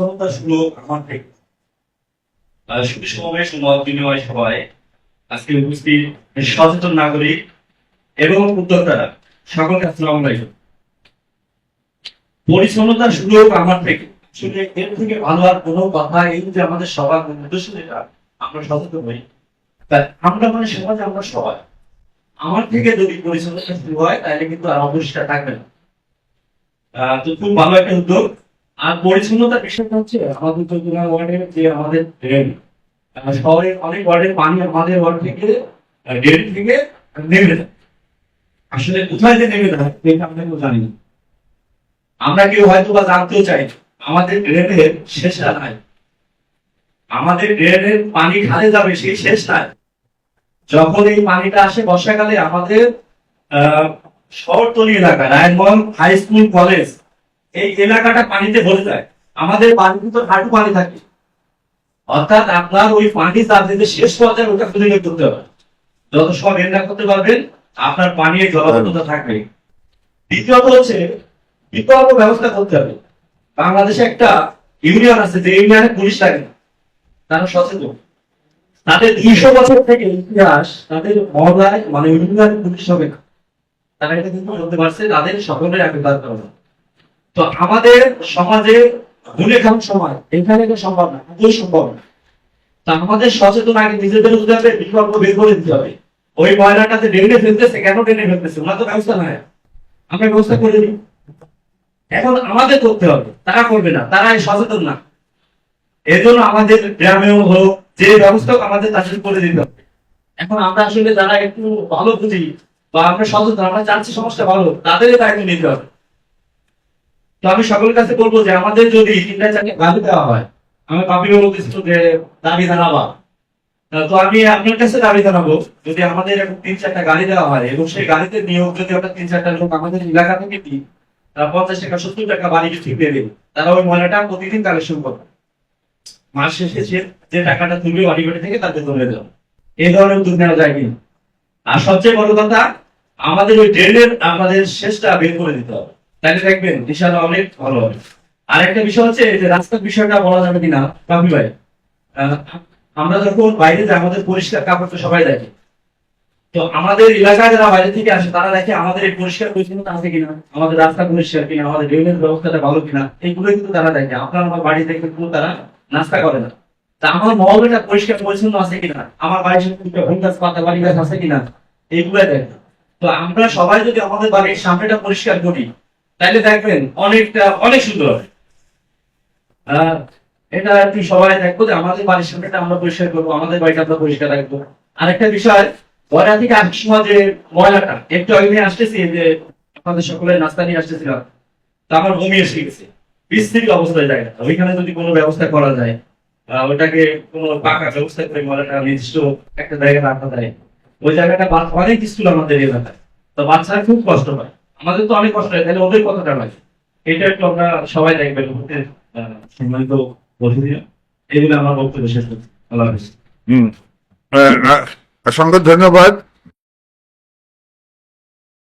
নাগরিক এবং উদ্যোক্তারা। সকলকে আসসালামু আলাইকুম। পরিচ্ছন্নতার সুযোগ আমার থেকে। আসলে এর থেকে ভালো আর কোনো কথা এই যে আমাদের সবার উদ্দেশ্য আমরা সচেতন হই। তাই আমরা মানে সমাজে আমরা সবাই। আমার থেকে যদি পরিচ্ছন্নতা শুরু হয়, তাহলে কিন্তু আর অপরিষ্কার থাকবে না। তো খুব ভালো একটা উদ্যোগ। আর পরিচ্ছন্নতার বিষয়টা হচ্ছে আমাদের চৌধুরী ওয়ার্ডের যে আমাদের ড্রেন শহরের অনেক ওয়ার্ডের পানি আমাদের ওয়ার্ড থেকে ড্রেন থেকে নেমে যায়। আসলে কোথায় যে নেমে যায়, সেটা আমরা কেউ জানি না। আমরা কেউ হয়তো বা জানতেও চাই আমাদের ড্রেনের শেষ নাই আমাদের ড্রেনের পানি খালে যাবে সেই শেষ নাই যখন এই পানিটা আসে বর্ষাকালে আমাদের শহরতলি এলাকা রায়নগঞ্জ হাই স্কুল কলেজ এই এলাকাটা পানিতে ভরে যায়। আমাদের পানি কিন্তু হাঁটু পানি থাকে। অর্থাৎ আপনার ওই পানি যদি শেষ পর্যায়ে ওটা খুঁজে বের করতে হবে। যত সব না করতে পারবেন, আপনার পানির জলবদ্ধতা থাকবে। দ্বিতীয়ত হচ্ছে, বিকল্প ব্যবস্থা করতে হবে। বাংলাদেশে একটা ইউনিয়ন আছে, যে ইউনিয়নে পুলিশ লাগে না। তারা সচেতন। তাদের দুইশো বছর থেকে ইতিহাস, তাদের মহলায় মানে ইউনিয়ন পুলিশ হবে না। তারা এটা কিন্তু বলতে পারছে, তাদের সকলের একবার করা তো আমাদের সমাজে ভুলে খাওয়ার সময় এখানে সম্ভব না খুবই সম্ভব না। তা আমাদের সচেতন আগে নিজেদের হতে হবে বিকল্প বের করে দিতে হবে। ওই ময়লাটাতে ডেনে ফেলতেছে, কেন ডেনে ফেলতেছে? ওনার তো ব্যবস্থা নাই আমরা ব্যবস্থা করে দিই। এখন আমাদের করতে হবে, তারা করবে না, তারা সচেতন না। এর জন্য আমাদের গ্রামেও হোক, যে ব্যবস্থা আমাদের তাদের করে দিতে হবে। এখন আমরা আসলে যারা একটু ভালো বুঝি, বা আমরা সচেতন, আমরা চাচ্ছি সমস্যা ভালো, তাদেরই দায়িত্ব নিতে হবে। তো আমি সকলের কাছে বলব যে আমাদের যদি তিনটা চারটে গালি দেওয়া হয়, আমি পাপিও বলতেছি যে দাবি জানাবা। তো আমি আপনার কাছে দাবি জানাব, যদি আমাদের এরকম তিন চারটা গাড়ি দেওয়া হয় এবং সেই গাড়িতে নিয়োগ যদি আমরা তিন চারটা লোক আমাদের এলাকা থেকে দিই, তারা পঞ্চাশ টাকা, সত্তর টাকা বাড়ি ঠিক দিয়ে দেবে তারা ওই ময়লাটা প্রতিদিন কালেকশন করবে। মাস শেষে যে টাকাটা তুলবে বাড়ি থেকে তাদের ধরে দেবে। এই ধরনের উদ্যোগ নেওয়া যায় আর সবচেয়ে বড় কথা, আমাদের ওই ড্রেনের আমাদের শেষটা বের করে দিতে হবে। তাহলে দেখবেন দিশাটা অনেক ভালো হবে। আর একটা বিষয় হচ্ছে যে রাস্তার বিষয়টা বলা যাবে কিনা বাপি ভাই? আমরা যখন বাইরে যাই, আমাদের পরিষ্কার কাপড় তো সবাই দেখে। তো আমাদের এলাকায় যারা বাইরে থেকে আসে, তারা দেখে আমাদের এই পরিষ্কার পরিচ্ছন্নতা আছে কিনা, আমাদের রাস্তা পরিষ্কার কিনা, আমাদের ড্রেনের ব্যবস্থাটা ভালো কিনা এইগুলো কিন্তু তারা দেখে। আপনার আমার বাড়িতে কিন্তু তারা নাস্তা করে না। তা আমার মহলটা পরিষ্কার পরিচ্ছন্ন আছে কিনা, আমার বাড়ির দুটো গাছ পাতা বাড়ি গাছ আছে কিনা এইগুলো দেখে। তো আমরা সবাই যদি আমাদের বাড়ির সামনেটা পরিষ্কার করি তাহলে দেখবেন অনেকটা, অনেক সুন্দর হবে। এটা আর কি সবাই দেখব যে আমাদের বাড়ির সামনেটা আমরা পরিষ্কার করব, আমাদের বাড়িটা আমরা পরিষ্কার রাখব। আরেকটা বিষয় বয়রা থেকে আসার সময় যে ময়লাটা, একটু আগে নিয়ে আসতেছি যে আপনাদের সকলের নাস্তা নিয়ে আসতেছিলাম, তা আমার বমি এসে গেছে। বিস্তৃত অবস্থায় জায়গা ওইখানে যদি কোনো ব্যবস্থা করা যায় ওটাকে কোনো পাকা ব্যবস্থা করে ময়লাটা নির্দিষ্ট একটা জায়গায় রাখা যায়, ওই জায়গাটা অনেক স্কুল আমাদের এলাকায়, তো বাচ্চারা খুব কষ্ট পায়। আমাদের তো অনেক কষ্ট হয় তাহলে ওদের কথাটা নয় এটা একটু আমরা সবাই দেখবেন সম্মানিত অতিথি। এগুলো আমার বক্তব্য শেষ করছি। আল্লাহ হাফিজ। হুম। অসংখ্য ধন্যবাদ।